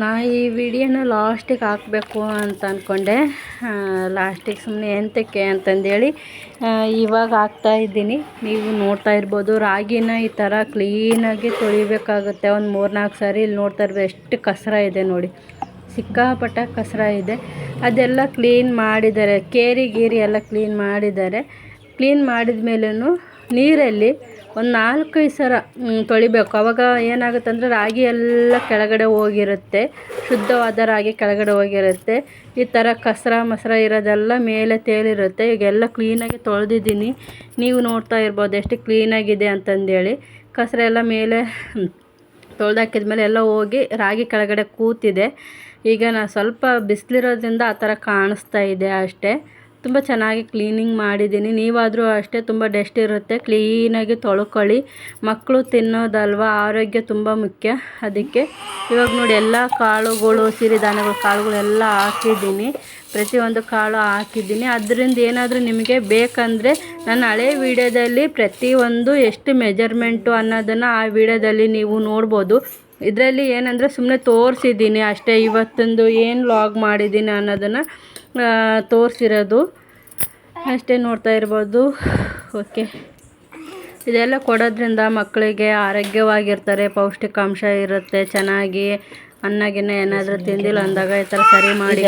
ನಾ ಈ ವಿಡಿಯೋನ ಲಾಸ್ಟಿಗೆ ಹಾಕಬೇಕು ಅಂತ ಅಂದ್ಕೊಂಡೆ ಲಾಸ್ಟಿಗೆ ಸುಮ್ಮನೆ ಎಂತಕ್ಕೆ ಅಂತಂದೇಳಿ ಇವಾಗ ಹಾಕ್ತಾ ಇದ್ದೀನಿ. ನೀವು ನೋಡ್ತಾ ಇರ್ಬೋದು, ರಾಗಿನ ಈ ಥರ ಕ್ಲೀನಾಗಿ ತೊಳಿಬೇಕಾಗುತ್ತೆ. ಒಂದು ಮೂರ್ನಾಲ್ಕು ಸಾರಿ ಇಲ್ಲಿ ನೋಡ್ತಾ ಇರ್ಬೋದು ಎಷ್ಟು ಕಸರ ಇದೆ ನೋಡಿ. ಸಿಕ್ಕಾಪಟ್ಟ ಕಸರ ಇದೆ. ಅದೆಲ್ಲ ಕ್ಲೀನ್ ಮಾಡಿದ್ದಾರೆ. ಕೇರಿ ಗೀರಿ ಎಲ್ಲ ಕ್ಲೀನ್ ಮಾಡಿದ್ದಾರೆ. ಕ್ಲೀನ್ ಮಾಡಿದ ಮೇಲೂ ನೀರಲ್ಲಿ ಒಂದು ನಾಲ್ಕೈದು ಸಲ ತೊಳಿಬೇಕು. ಅವಾಗ ಏನಾಗುತ್ತೆ ಅಂದರೆ ರಾಗಿ ಎಲ್ಲ ಕೆಳಗಡೆ ಹೋಗಿರುತ್ತೆ. ಶುದ್ಧವಾದ ರಾಗಿ ಕೆಳಗಡೆ ಹೋಗಿರುತ್ತೆ. ಈ ಥರ ಕಸರ ಮಸರ ಇರೋದೆಲ್ಲ ಮೇಲೆ ತೇಲಿರುತ್ತೆ. ಈಗೆಲ್ಲ ಕ್ಲೀನಾಗಿ ತೊಳೆದಿದ್ದೀನಿ. ನೀವು ನೋಡ್ತಾ ಇರ್ಬೋದು ಎಷ್ಟು ಕ್ಲೀನಾಗಿದೆ ಅಂತಂದೇಳಿ. ಕಸರ ಎಲ್ಲ ಮೇಲೆ ತೊಳೆದಾಕಿದ್ಮೇಲೆ ಎಲ್ಲ ಹೋಗಿ ರಾಗಿ ಕೆಳಗಡೆ ಕೂತಿದೆ. ಈಗ ನಾನು ಸ್ವಲ್ಪ ಬಿಸಿಲಿರೋದ್ರಿಂದ ಆ ಥರ ಕಾಣಿಸ್ತಾ ಇದೆ ಅಷ್ಟೇ. ತುಂಬ ಚೆನ್ನಾಗಿ ಕ್ಲೀನಿಂಗ್ ಮಾಡಿದ್ದೀನಿ. ನೀವಾದರೂ ಅಷ್ಟೇ ತುಂಬ ಡಸ್ಟ್ ಇರುತ್ತೆ. ಕ್ಲೀನಾಗಿ ತೊಳ್ಕೊಳ್ಳಿ. ಮಕ್ಕಳು ತಿನ್ನೋದಲ್ವ? ಆರೋಗ್ಯ ತುಂಬ ಮುಖ್ಯ. ಅದಕ್ಕೆ ಇವಾಗ ನೋಡಿ ಎಲ್ಲ ಕಾಳುಗಳು, ಸಿರಿಧಾನ್ಯಗಳು, ಕಾಳುಗಳೆಲ್ಲ ಹಾಕಿದ್ದೀನಿ. ಪ್ರತಿಯೊಂದು ಕಾಳು ಹಾಕಿದ್ದೀನಿ. ಅದರಿಂದ ಏನಾದರೂ ನಿಮಗೆ ಬೇಕಂದರೆ ನಾನು ಹಳೆ ವೀಡಿಯೋದಲ್ಲಿ ಪ್ರತಿಯೊಂದು ಎಷ್ಟು ಮೆಜರ್ಮೆಂಟು ಅನ್ನೋದನ್ನು ಆ ವಿಡಿಯೋದಲ್ಲಿ ನೀವು ನೋಡ್ಬೋದು. ಇದರಲ್ಲಿ ಏನಂದರೆ ಸುಮ್ಮನೆ ತೋರಿಸಿದ್ದೀನಿ ಅಷ್ಟೇ. ಇವತ್ತೊಂದು ಏನು ಲಾಗ್ ಮಾಡಿದ್ದೀನಿ ಅನ್ನೋದನ್ನು. ತೋರಿಸಿರೋದು. ಅಷ್ಟೇ ನೋಡ್ತಾ ಇರ್ಬೋದು. ಓಕೆ. ಇದೆಲ್ಲ ಕೊಡೋದ್ರಿಂದ ಮಕ್ಕಳಿಗೆ ಆರೋಗ್ಯವಾಗಿರ್ತಾರೆ ಪೌಷ್ಟಿಕಾಂಶ ಇರುತ್ತೆ ಚೆನ್ನಾಗಿ ಅನ್ನ ಗಿನ್ನ ಏನಾದರೂ ತಿಂದಿಲ್ಲ ಅಂದಾಗ ಈ ಥರ ಸರಿ ಮಾಡಿ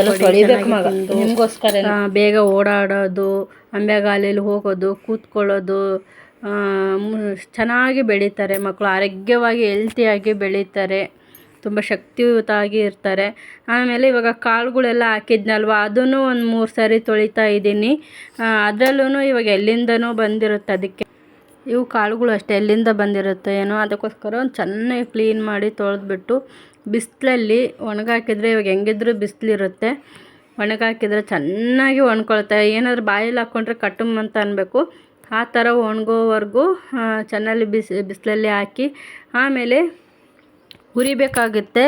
ಬೇಗ ಓಡಾಡೋದು ಅಂಬೆಗಾಲಲ್ಲಿ ಹೋಗೋದು ಕೂತ್ಕೊಳ್ಳೋದು ಚೆನ್ನಾಗಿ ಬೆಳೀತಾರೆ ಮಕ್ಕಳು ಆರೋಗ್ಯವಾಗಿ ಹೆಲ್ತಿಯಾಗಿ ಬೆಳೀತಾರೆ. ತುಂಬ ಶಕ್ತಿಯುತವಾಗಿ ಇರ್ತಾರೆ. ಆಮೇಲೆ ಇವಾಗ ಕಾಳುಗಳೆಲ್ಲ ಹಾಕಿದ್ನಲ್ವ, ಅದನ್ನು ಒಂದು ಮೂರು ಸಾರಿ ತೊಳಿತಾ ಇದ್ದೀನಿ. ಅದರಲ್ಲೂ ಇವಾಗ ಎಲ್ಲಿಂದನೂ ಬಂದಿರುತ್ತೆ ಅದಕ್ಕೆ. ಇವು ಕಾಳುಗಳು ಅಷ್ಟೇ, ಎಲ್ಲಿಂದ ಬಂದಿರುತ್ತೆ ಏನೋ, ಅದಕ್ಕೋಸ್ಕರ ಒಂದು ಚೆನ್ನಾಗಿ ಕ್ಲೀನ್ ಮಾಡಿ ತೊಳೆದ್ಬಿಟ್ಟು ಬಿಸಿಲಲ್ಲಿ ಒಣಗಾಕಿದ್ರೆ ಇವಾಗ ಹೆಂಗಿದ್ರೂ ಬಿಸಿಲಿರುತ್ತೆ. ಒಣಗಾಕಿದ್ರೆ ಚೆನ್ನಾಗಿ ಒಣ್ಕೊಳ್ತಾ, ಏನಾದ್ರು ಬಾಯಲ್ಲಿ ಹಾಕ್ಕೊಂಡ್ರೆ ಕಟ್ಟುಮ್ ಅಂತ ಅನ್ಬೇಕು. ಆ ಥರ ಒಣಗೋವರೆಗೂ ಚೆನ್ನಾಗಿ ಬಿಸಿ, ಬಿಸಿಲಲ್ಲಿ ಹಾಕಿ, ಆಮೇಲೆ ಹುರಿಬೇಕಾಗುತ್ತೆ.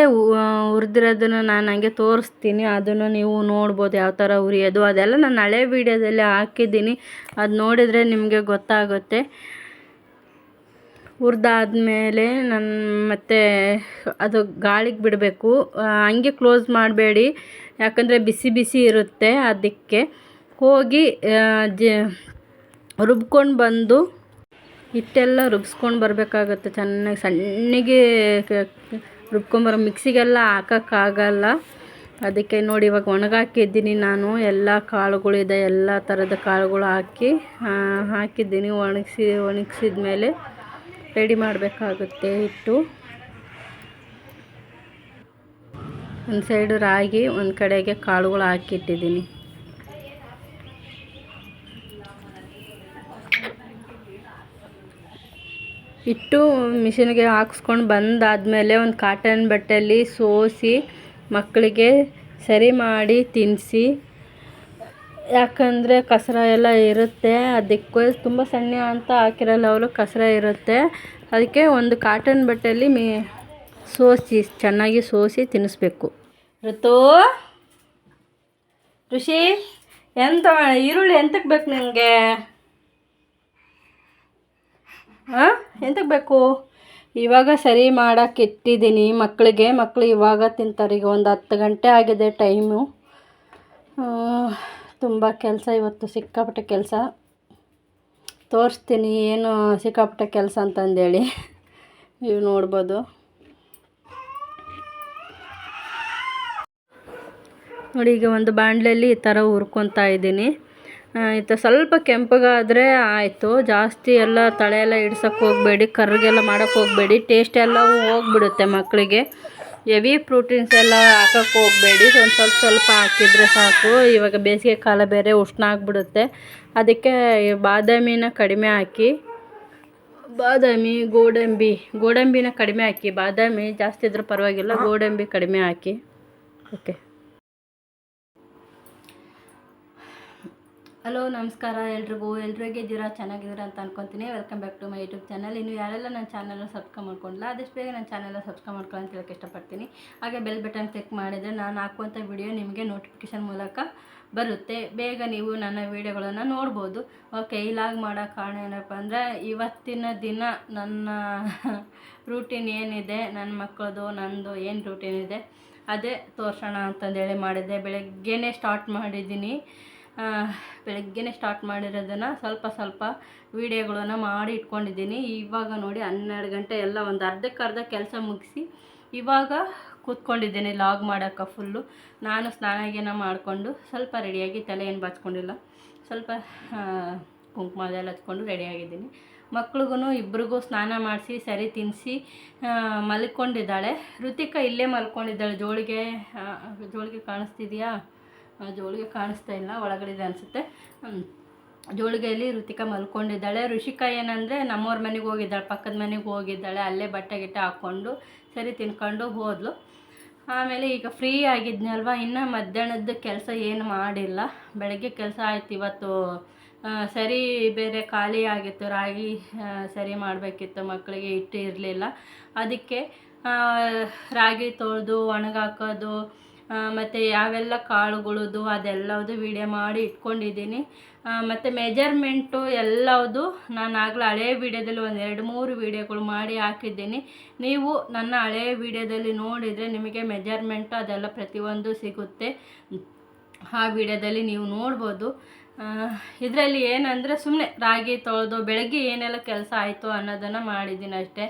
ಹುರಿದಿರೋದನ್ನು ನಾನು ಹಂಗೆ ತೋರಿಸ್ತೀನಿ. ಅದನ್ನು ನೀವು ನೋಡ್ಬೋದು ಯಾವ ಥರ ಹುರಿಯೋದು. ಅದೆಲ್ಲ ನಾನು ಹಳೆ ವೀಡಿಯೋದಲ್ಲಿ ಹಾಕಿದ್ದೀನಿ. ಅದು ನೋಡಿದರೆ ನಿಮಗೆ ಗೊತ್ತಾಗುತ್ತೆ. ಹುರಿದಾದ್ಮೇಲೆ ನಾನು ಮತ್ತೆ ಅದು ಗಾಳಿಗೆ ಬಿಡಬೇಕು. ಹಂಗೆ ಕ್ಲೋಸ್ ಮಾಡಬೇಡಿ. ಯಾಕಂದರೆ ಬಿಸಿ ಬಿಸಿ ಇರುತ್ತೆ ಅದಕ್ಕೆ. ಹೋಗಿ ಜ, ರುಬ್ಕೊಂಡು ಬಂದು ಹಿಟ್ಟೆಲ್ಲ ರುಬ್ಸ್ಕೊಂಡು ಬರಬೇಕಾಗುತ್ತೆ. ಚೆನ್ನಾಗಿ ಸಣ್ಣಗೆ ರುಬ್ಕೊಂಬರೋ ಮಿಕ್ಸಿಗೆಲ್ಲ ಹಾಕೋಕ್ಕಾಗಲ್ಲ. ಅದಕ್ಕೆ ನೋಡಿ, ಇವಾಗ ಒಣಗಾಕಿದ್ದೀನಿ ನಾನು. ಎಲ್ಲ ಕಾಳುಗಳಿದೆ, ಎಲ್ಲ ಥರದ ಕಾಳುಗಳು ಹಾಕಿ ಹಾಕಿದ್ದೀನಿ. ಒಣಗಿಸಿ ಒಣಗಿಸಿದ ಮೇಲೆ ರೆಡಿ ಮಾಡಬೇಕಾಗುತ್ತೆ ಹಿಟ್ಟು. ಒಂದು ಸೈಡು ರಾಗಿ, ಒಂದು ಕಡೆಗೆ ಕಾಳುಗಳು ಹಾಕಿಟ್ಟಿದ್ದೀನಿ. ಹಿಟ್ಟು ಮಿಷಿನ್ಗೆ ಹಾಕ್ಸ್ಕೊಂಡು ಬಂದಾದಮೇಲೆ ಒಂದು ಕಾಟನ್ ಬಟ್ಟೆಯಲ್ಲಿ ಸೋಸಿ ಮಕ್ಕಳಿಗೆ ಸರಿ ಮಾಡಿ ತಿನ್ನಿಸಿ ಯಾಕಂದರೆ ಕಸರ ಎಲ್ಲ ಇರುತ್ತೆ. ಅದಕ್ಕೆ ತುಂಬ ಸಣ್ಣ ಅಂತ ಹಾಕಿರಲ್ಲ ಅವರು, ಕಸರ ಇರುತ್ತೆ. ಅದಕ್ಕೆ ಒಂದು ಕಾಟನ್ ಬಟ್ಟೆಯಲ್ಲಿ ಮೀ ಸೋಸಿ, ಚೆನ್ನಾಗಿ ಸೋಸಿ ತಿನ್ನಿಸ್ಬೇಕು ಋತು, ಋಷಿ, ಎಂತ ಈರುಳ್ಳಿ ಎಂತಕ್ಕೆ ಬೇಕು ನಿನಗೆ ಹಾಂ? ಎಂತಕ್ಕೆ ಬೇಕು? ಇವಾಗ ಸರಿ ಮಾಡೋಕೆ ಇಟ್ಟಿದ್ದೀನಿ. ಮಕ್ಕಳಿಗೆ ಮಕ್ಕಳು ಇವಾಗ ತಿಂತಾರೆ. ಈಗ ಒಂದು ಹತ್ತು ಗಂಟೆ ಆಗಿದೆ ಟೈಮು. ತುಂಬ ಕೆಲಸ ಇವತ್ತು, ಸಿಕ್ಕಾಪಟ್ಟೆ ಕೆಲಸ. ತೋರಿಸ್ತೀನಿ, ಏನು ಸಿಕ್ಕಾಪಟ್ಟೆ ಕೆಲಸ ಅಂತಂದೇಳಿ. ನೀವು ನೋಡ್ಬೋದು. ನೋಡಿ, ಈಗ ಒಂದು ಬಾಣಲೆಯಲ್ಲಿ ಈ ಥರ ಹುರ್ಕೊತಾ ಇದ್ದೀನಿ. ಥರ ಸ್ವಲ್ಪ ಕೆಂಪಗಾದರೆ ಆಯಿತು. ಜಾಸ್ತಿ ಎಲ್ಲ ತಳೆ ಎಲ್ಲ ಇಡ್ಸೋಕ್ಕೆ ಹೋಗಬೇಡಿ ಕರ್ಗೆಲ್ಲ ಮಾಡೋಕ್ಕೆ ಹೋಗಬೇಡಿ. ಟೇಸ್ಟ್ ಎಲ್ಲ ಹೋಗ್ಬಿಡುತ್ತೆ ಮಕ್ಕಳಿಗೆ ಹೆವಿ ಪ್ರೋಟೀನ್ಸ್ ಎಲ್ಲ ಹಾಕೋಕೆ ಹೋಗಬೇಡಿ. ಒಂದು ಸ್ವಲ್ಪ ಸ್ವಲ್ಪ ಹಾಕಿದರೆ ಸಾಕು. ಇವಾಗ ಬೇಸಿಗೆ ಕಾಲ ಬೇರೆ ಉಷ್ಣ ಆಗಿಬಿಡುತ್ತೆ ಅದಕ್ಕೆ ಬಾದಾಮಿನ ಕಡಿಮೆ ಹಾಕಿ, ಬಾದಾಮಿ, ಗೋಡಂಬಿ, ಗೋಡಂಬಿನ ಕಡಿಮೆ ಹಾಕಿ. ಬಾದಾಮಿ ಜಾಸ್ತಿ ಇದ್ರೂ ಪರವಾಗಿಲ್ಲ, ಗೋಡಂಬಿ ಕಡಿಮೆ ಹಾಕಿ. ಓಕೆ ಹಲೋ, ನಮಸ್ಕಾರ. ಎಲ್ರಿಗೂ, ಎಲ್ರು ಹೇಗಿದ್ದೀರಾ? ಚೆನ್ನಾಗಿದ್ದೀರಾ ಅಂತ ಅನ್ಕೊತೀನಿ. Welcome back to my YouTube channel ಇನ್ನು ಯಾರೆಲ್ಲ ನನ್ನ ಚಾನಲ್ನ ಸಬ್ಸ್ಕ್ರೈಬ್ ಮಾಡ್ಕೊಂಡಿಲ್ಲ, ಆದಷ್ಟು ಬೇಗ ನನ್ನ ಚಾನಲ್ನ ಸಬ್ಸ್ಕ್ರೈಬ್ ಮಾಡ್ಕೊಳ್ಳೋ ಅಂತ ಹೇಳಕ್ಕೆ ಇಷ್ಟಪಡ್ತೀನಿ. ಹಾಗೆ ಬೆಲ್ ಬಟನ್ ಕ್ಲಿಕ್ ಮಾಡಿದರೆ ನಾನು ಹಾಕುವಂಥ ವಿಡಿಯೋ ನಿಮಗೆ ನೋಟಿಫಿಕೇಷನ್ ಮೂಲಕ ಬರುತ್ತೆ. ಬೇಗ ನೀವು ನನ್ನ ವೀಡಿಯೋಗಳನ್ನು ನೋಡ್ಬೋದು. ಓಕೆ ಇಲಾಗ್ ಮಾಡೋ ಕಾರಣ ಏನಪ್ಪ ಅಂದರೆ, ಇವತ್ತಿನ ದಿನ ನನ್ನ ರೂಟೀನ್ ಏನಿದೆ, ನನ್ನ ಮಕ್ಕಳದು ನನ್ನದು ಏನು ರೂಟೀನ್ ಇದೆ, ಅದೇ ತೋರ್ಸೋಣ ಅಂತಂದೇಳಿ ಮಾಡಿದ್ದೆ. ಬೆಳಗ್ಗೆನೇ ಸ್ಟಾರ್ಟ್ ಮಾಡಿದ್ದೀನಿ. ಬೆಳಗ್ಗೆನೇ ಸ್ಟಾರ್ಟ್ ಮಾಡಿರೋದನ್ನು ಸ್ವಲ್ಪ ಸ್ವಲ್ಪ ವೀಡಿಯೋಗಳನ್ನು ಮಾಡಿ ಇಟ್ಕೊಂಡಿದ್ದೀನಿ. ಇವಾಗ ನೋಡಿ ಹನ್ನೆರಡು ಗಂಟೆ ಎಲ್ಲ ಒಂದು ಅರ್ಧಕ್ಕರ್ಧ ಕೆಲಸ ಮುಗಿಸಿ ಇವಾಗ ಕೂತ್ಕೊಂಡಿದ್ದೀನಿ ಲಾಗ್ ಮಾಡೋಕ್ಕೆ ಫುಲ್ಲು ನಾನು ಸ್ನಾನ ಗೀನ ಮಾಡಿಕೊಂಡು ಸ್ವಲ್ಪ ರೆಡಿಯಾಗಿ ತಲೆ ಏನು ಬಾಚ್ಕೊಂಡಿಲ್ಲ. ಸ್ವಲ್ಪ ಕುಂಕುಮ ಅದೆಲ್ಲ ಹಚ್ಕೊಂಡು ರೆಡಿಯಾಗಿದ್ದೀನಿ ಮಕ್ಳಿಗೂ ಇಬ್ರಿಗೂ ಸ್ನಾನ ಮಾಡಿಸಿ, ಸರಿ ತಿನ್ನಿಸಿ ಮಲ್ಕೊಂಡಿದ್ದಾಳೆ. ಋತಿಕಾ ಇಲ್ಲೇ ಮಲ್ಕೊಂಡಿದ್ದಾಳೆ. ಜೋಳಿಗೆ ಜೋಳಿಗೆ ಕಾಣಿಸ್ತಿದೆಯಾ? ಜೋಳಿಗೆ ಕಾಣಿಸ್ತಾ ಇಲ್ಲ ಒಳಗಡೆ ಇದೆ ಅನಿಸುತ್ತೆ ಜೋಳಿಗೆಯಲ್ಲಿ ಋತಿಕಾ ಮಲ್ಕೊಂಡಿದ್ದಾಳೆ. ಋಷಿಕಾ ಏನಂದರೆ ನಮ್ಮವ್ರ ಮನೆಗೆ ಹೋಗಿದ್ದಾಳೆ, ಪಕ್ಕದ ಮನೆಗೆ ಹೋಗಿದ್ದಾಳೆ, ಅಲ್ಲೇ ಬಟ್ಟೆ ಗಿಟ್ಟೆ ಹಾಕ್ಕೊಂಡು ಸರಿ ತಿನ್ಕೊಂಡು ಹೋದ್ಲು. ಆಮೇಲೆ ಈಗ ಫ್ರೀ ಆಗಿದ್ನಲ್ವ, ಇನ್ನು ಮಧ್ಯಾಹ್ನದ ಕೆಲಸ ಏನು ಮಾಡಿಲ್ಲ. ಬೆಳಗ್ಗೆ ಕೆಲಸ ಆಯ್ತು ಇವತ್ತು. ಸರಿ ಬೇರೆ ಖಾಲಿ ಆಗಿತ್ತು, ರಾಗಿ ಸರಿ ಮಾಡಬೇಕಿತ್ತು, ಮಕ್ಕಳಿಗೆ ಹಿಟ್ಟು ಇರಲಿಲ್ಲ. ಅದಕ್ಕೆ ರಾಗಿ ತೊಳೆದು, ಒಣಗಾಕೋದು ಮತ್ತು ಯಾವೆಲ್ಲ ಕಾಳುಗಳದ್ದು ಅದೆಲ್ಲದು ವಿಡಿಯೋ ಮಾಡಿ ಇಟ್ಕೊಂಡಿದ್ದೀನಿ. ಮತ್ತು ಮೆಜರ್ಮೆಂಟು ಎಲ್ಲವುದು ನಾನು ಆಗಲೇ ಹಳೆಯ ವಿಡಿಯೋದಲ್ಲಿ ಒಂದು ಎರಡು ಮೂರು ವಿಡಿಯೋಗಳು ಮಾಡಿ ಹಾಕಿದ್ದೀನಿ. ನೀವು ನನ್ನ ಹಳೆಯ ವಿಡಿಯೋದಲ್ಲಿ ನೋಡಿದರೆ ನಿಮಗೆ ಮೆಜರ್ಮೆಂಟು ಅದೆಲ್ಲ ಪ್ರತಿಯೊಂದು ಸಿಗುತ್ತೆ. ಆ ವಿಡಿಯೋದಲ್ಲಿ ನೀವು ನೋಡ್ಬೋದು. ಇದರಲ್ಲಿ ಏನಂದರೆ ಸುಮ್ಮನೆ ರಾಗಿ ತೊಳೆದು ಬೆಳಗ್ಗೆ ಏನೆಲ್ಲ ಕೆಲಸ ಆಯಿತು ಅನ್ನೋದನ್ನು ಮಾಡಿದ್ದೀನಿ ಅಷ್ಟೇ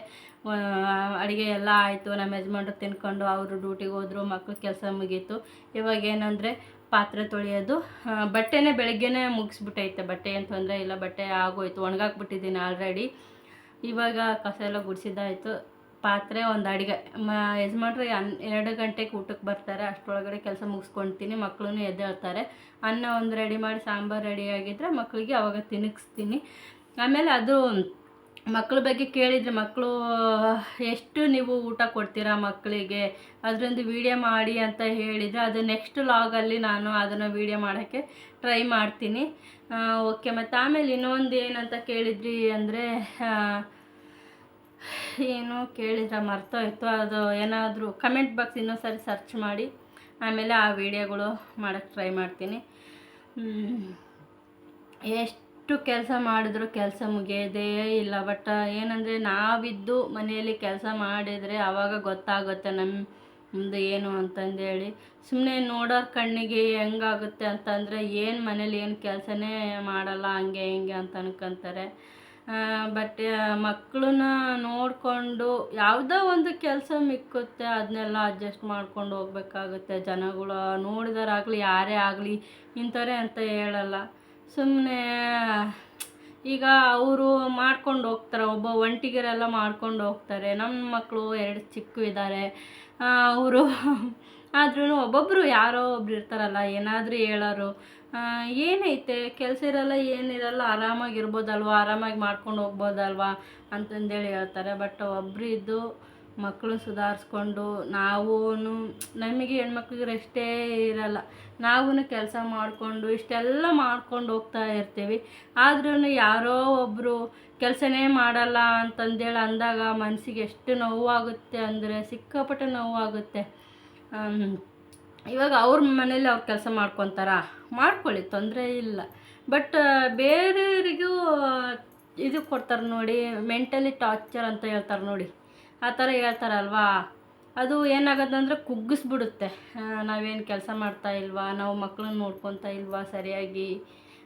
ಅಡುಗೆ ಎಲ್ಲ ಆಯಿತು, ನಮ್ಮ ಯಜಮಾನ್ರು ತಿನ್ಕೊಂಡು ಅವರು ಡ್ಯೂಟಿಗೆ ಹೋದರು ಮಕ್ಕಳು ಕೆಲಸ ಮುಗೀತು. ಇವಾಗ ಏನಂದರೆ ಪಾತ್ರೆ ತೊಳೆಯೋದು. ಬಟ್ಟೆನೇ ಬೆಳಗ್ಗೆನೇ ಮುಗಿಸ್ಬಿಟ್ಟೈತೆ. ಬಟ್ಟೆ ಏನು ತೊಂದರೆ ಇಲ್ಲ, ಬಟ್ಟೆ ಆಗೋಯ್ತು, ಒಣಗಾಕ್ಬಿಟ್ಟಿದ್ದೀನಿ ಆಲ್ರೆಡಿ ಇವಾಗ ಕಸ ಎಲ್ಲ ಗುಡಿಸಿದ್ದಾಯಿತು. ಪಾತ್ರೆ ಒಂದು ಅಡುಗೆ. ಮ, ಯಜಮಾನ್ರು ಹನ್ ಎರಡು ಗಂಟೆಗೆ ಊಟಕ್ಕೆ ಬರ್ತಾರೆ. ಅಷ್ಟರೊಳಗಡೆ ಕೆಲಸ ಮುಗಿಸ್ಕೊಳ್ತೀನಿ ಮಕ್ಕಳು ಎದ್ದೇಳ್ತಾರೆ. ಅನ್ನ ಒಂದು ರೆಡಿ ಮಾಡಿ, ಸಾಂಬಾರು ರೆಡಿ ಆಗಿದ್ದರೆ ಮಕ್ಕಳಿಗೆ ಅವಾಗ ತಿನ್ನಿಸ್ತೀನಿ. ಆಮೇಲೆ ಅದು ಮಕ್ಕಳ ಬಗ್ಗೆ ಕೇಳಿದರೆ ಮಕ್ಕಳು ಎಷ್ಟು ನೀವು ಊಟ ಕೊಡ್ತೀರಾ ಮಕ್ಕಳಿಗೆ ಅದರೊಂದು ವಿಡಿಯೋ ಮಾಡಿ ಅಂತ ಹೇಳಿದರೆ ಅದು ನೆಕ್ಸ್ಟ್ ಲಾಗಲ್ಲಿ ನಾನು ಅದನ್ನು ವೀಡಿಯೋ ಮಾಡೋಕ್ಕೆ ಟ್ರೈ ಮಾಡ್ತೀನಿ. ಓಕೆ ಮತ್ತು ಆಮೇಲೆ ಇನ್ನೊಂದು ಏನಂತ ಕೇಳಿದ್ರಿ ಅಂದರೆ ಏನು ಕೇಳಿದ್ರೆ ಮರ್ತೋಯ್ತು, ಅದು ಏನಾದರೂ ಕಮೆಂಟ್ ಬಾಕ್ಸ್ ಇನ್ನೊಂದು ಸರಿ ಸರ್ಚ್ ಮಾಡಿ. ಆಮೇಲೆ ಆ ವಿಡಿಯೋಗಳು ಮಾಡೋಕ್ಕೆ ಟ್ರೈ ಮಾಡ್ತೀನಿ. ಹ್ಮ್. ಎಷ್ಟು ಕೆಲಸ ಮಾಡಿದ್ರು ಕೆಲಸ ಮುಗಿಯೋದೇ ಇಲ್ಲ. ಬಟ್ ಏನಂದರೆ ನಾವಿದ್ದು ಮನೆಯಲ್ಲಿ ಕೆಲಸ ಮಾಡಿದರೆ ಆವಾಗ ಗೊತ್ತಾಗುತ್ತೆ ನಮ್ಮ ಮುಂದೆ ಏನು ಅಂತಂದೇಳಿ. ಸುಮ್ಮನೆ ನೋಡೋರ ಕಣ್ಣಿಗೆ ಹೆಂಗಾಗುತ್ತೆ ಅಂತಂದರೆ ಏನು ಮನೇಲಿ ಏನು ಕೆಲಸನೇ ಮಾಡಲ್ಲ, ಹಂಗೆ ಹಿಂಗೆ ಅಂತ ಅನ್ಕೊಂತಾರೆ. ಬಟ್ ಮಕ್ಕಳನ್ನ ನೋಡಿಕೊಂಡು ಯಾವುದೋ ಒಂದು ಕೆಲಸ ಮಿಕ್ಕುತ್ತೆ ಅದನ್ನೆಲ್ಲ ಅಡ್ಜಸ್ಟ್ ಮಾಡ್ಕೊಂಡು ಹೋಗ್ಬೇಕಾಗುತ್ತೆ. ಜನಗಳು ನೋಡಿದರಾಗಲಿ, ಯಾರೇ ಆಗಲಿ ಇಂಥವ್ರೆ ಅಂತ ಹೇಳಲ್ಲ. ಸುಮ್ಮನೆ ಈಗ ಅವರು ಮಾಡ್ಕೊಂಡು ಹೋಗ್ತಾರೆ, ಒಬ್ಬ ಒಂಟಿಗರೆಲ್ಲ ಮಾಡ್ಕೊಂಡು ಹೋಗ್ತಾರೆ. ನಮ್ಮ ಮಕ್ಕಳು ಎರಡು ಚಿಕ್ಕು ಇದ್ದಾರೆ. ಅವರು ಆದ್ರೂ ಒಬ್ಬೊಬ್ಬರು ಯಾರೋ ಒಬ್ರು ಇರ್ತಾರಲ್ಲ, ಏನಾದರೂ ಹೇಳೋರು. ಏನೈತೆ, ಕೆಲಸ ಇರಲ್ಲ ಏನಿರಲ್ಲ ಆರಾಮಾಗಿರ್ಬೋದಲ್ವ, ಆರಾಮಾಗಿ ಮಾಡ್ಕೊಂಡು ಹೋಗ್ಬೋದಲ್ವಾ ಅಂತಂದೇಳಿ ಹೇಳ್ತಾರೆ. ಬಟ್ ಒಬ್ಬರು ಇದ್ದು ಮಕ್ಕಳು ಸುಧಾರಿಸ್ಕೊಂಡು ನಾವೂ ನಮಗೆ ಹೆಣ್ಮಕ್ಳಿಗೆ ರೆಸ್ಟೇ ಇರಲ್ಲ. ನಾವೂ ಕೆಲಸ ಮಾಡಿಕೊಂಡು ಇಷ್ಟೆಲ್ಲ ಮಾಡ್ಕೊಂಡು ಹೋಗ್ತಾ ಇರ್ತೀವಿ. ಆದ್ರೂ ಯಾರೋ ಒಬ್ಬರು ಕೆಲಸನೇ ಮಾಡಲ್ಲ ಅಂತಂದೇಳಿ ಅಂದಾಗ ಮನಸ್ಸಿಗೆ ಎಷ್ಟು ನೋವಾಗುತ್ತೆ ಅಂದರೆ, ಸಿಕ್ಕಾಪಟ್ಟೆ ನೋವಾಗುತ್ತೆ. ಇವಾಗ ಅವ್ರ ಮನೇಲಿ ಅವ್ರು ಕೆಲಸ ಮಾಡ್ಕೊತಾರ? ಮಾಡ್ಕೊಳ್ಳಿ, ತೊಂದರೆ ಇಲ್ಲ. ಬಟ್ ಬೇರೆಯವರಿಗೂ ಇದು ಕೊಡ್ತಾರೆ ನೋಡಿ, ಮೆಂಟಲಿ ಟಾರ್ಚರ್ ಅಂತ ಹೇಳ್ತಾರೆ ನೋಡಿ. ಆ ಥರ ಹೇಳ್ತಾರಲ್ವಾ? ಅದು ಏನಾಗತ್ತಂದ್ರೆ ಕುಗ್ಗಿಸ್ಬಿಡುತ್ತೆ. ನಾವೇನು ಕೆಲಸ ಮಾಡ್ತಾ ಇಲ್ವಾ? ನಾವು ಮಕ್ಕಳನ್ನ ನೋಡ್ಕೊತಾ ಇಲ್ವಾ ಸರಿಯಾಗಿ?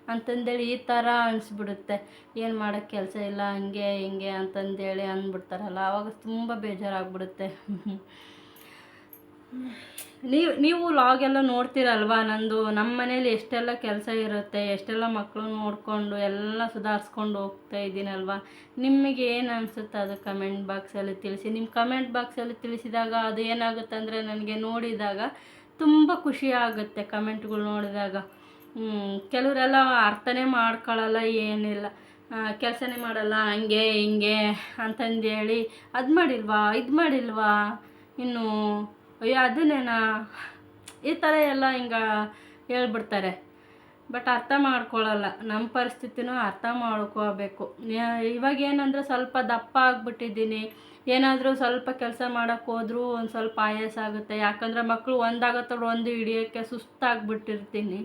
ಅಂತಂದೇಳಿ ಈ ಥರ ಅನಿಸ್ಬಿಡುತ್ತೆ. ಏನು ಮಾಡೋಕ್ಕೆ ಕೆಲಸ ಇಲ್ಲ, ಹಂಗೆ ಹಿಂಗೆ ಅಂತಂದೇಳಿ ಅಂದ್ಬಿಡ್ತಾರಲ್ಲ ಆವಾಗ ತುಂಬ ಬೇಜಾರಾಗ್ಬಿಡುತ್ತೆ. ನೀವು ನೀವು ಲಾಗ್ ಎಲ್ಲ ನೋಡ್ತೀರಲ್ವಾ ನಂದು? ನಮ್ಮ ಮನೇಲಿ ಎಷ್ಟೆಲ್ಲ ಕೆಲಸ ಇರುತ್ತೆ, ಎಷ್ಟೆಲ್ಲ ಮಕ್ಕಳು ನೋಡಿಕೊಂಡು ಎಲ್ಲ ಸುಧಾರಿಸ್ಕೊಂಡು ಹೋಗ್ತಾ ಇದ್ದೀನಲ್ವಾ? ನಿಮಗೆ ಏನು ಅನಿಸುತ್ತೆ ಅದು ಕಮೆಂಟ್ ಬಾಕ್ಸಲ್ಲಿ ತಿಳಿಸಿ. ನಿಮ್ಮ ಕಮೆಂಟ್ ಬಾಕ್ಸಲ್ಲಿ ತಿಳಿಸಿದಾಗ ಅದು ಏನಾಗುತ್ತೆ ಅಂದರೆ ನನಗೆ ನೋಡಿದಾಗ ತುಂಬ ಖುಷಿ ಆಗುತ್ತೆ ಕಮೆಂಟ್ಗಳು ನೋಡಿದಾಗ. ಕೆಲವರೆಲ್ಲ ಅರ್ಥನೇ ಮಾಡ್ಕೊಳ್ಳಲ್ಲ ಏನಿಲ್ಲ. ಕೆಲಸನೇ ಮಾಡಲ್ಲ, ಹಂಗೆ, ಹಿಂಗೆ ಅಂತಂದೇಳಿ. ಅದು ಮಾಡಿಲ್ವಾ? ಇದು ಮಾಡಿಲ್ವಾ? ಇನ್ನು ಅಯ್ಯೋ, ಅದನ್ನೇನಾ? ಈ ಥರ ಎಲ್ಲ ಹಿಂಗೆ ಹೇಳ್ಬಿಡ್ತಾರೆ. ಬಟ್ ಅರ್ಥ ಮಾಡ್ಕೊಳ್ಳಲ್ಲ ನಮ್ಮ ಪರಿಸ್ಥಿತಿನೂ ಅರ್ಥ ಮಾಡ್ಕೋಬೇಕು. ಇವಾಗ ಏನಂದರೆ ಸ್ವಲ್ಪ ದಪ್ಪ ಆಗಿಬಿಟ್ಟಿದ್ದೀನಿ. ಏನಾದರೂ ಸ್ವಲ್ಪ ಕೆಲಸ ಮಾಡೋಕ್ಕೆ ಹೋದ್ರೂ ಒಂದು ಸ್ವಲ್ಪ ಆಯಾಸ ಆಗುತ್ತೆ. ಯಾಕಂದರೆ ಮಕ್ಕಳು ಒಂದಾಗತ್ತವ್ರು ಒಂದು ಹಿಡಿಯೋಕ್ಕೆ ಸುಸ್ತಾಗ್ಬಿಟ್ಟಿರ್ತೀನಿ.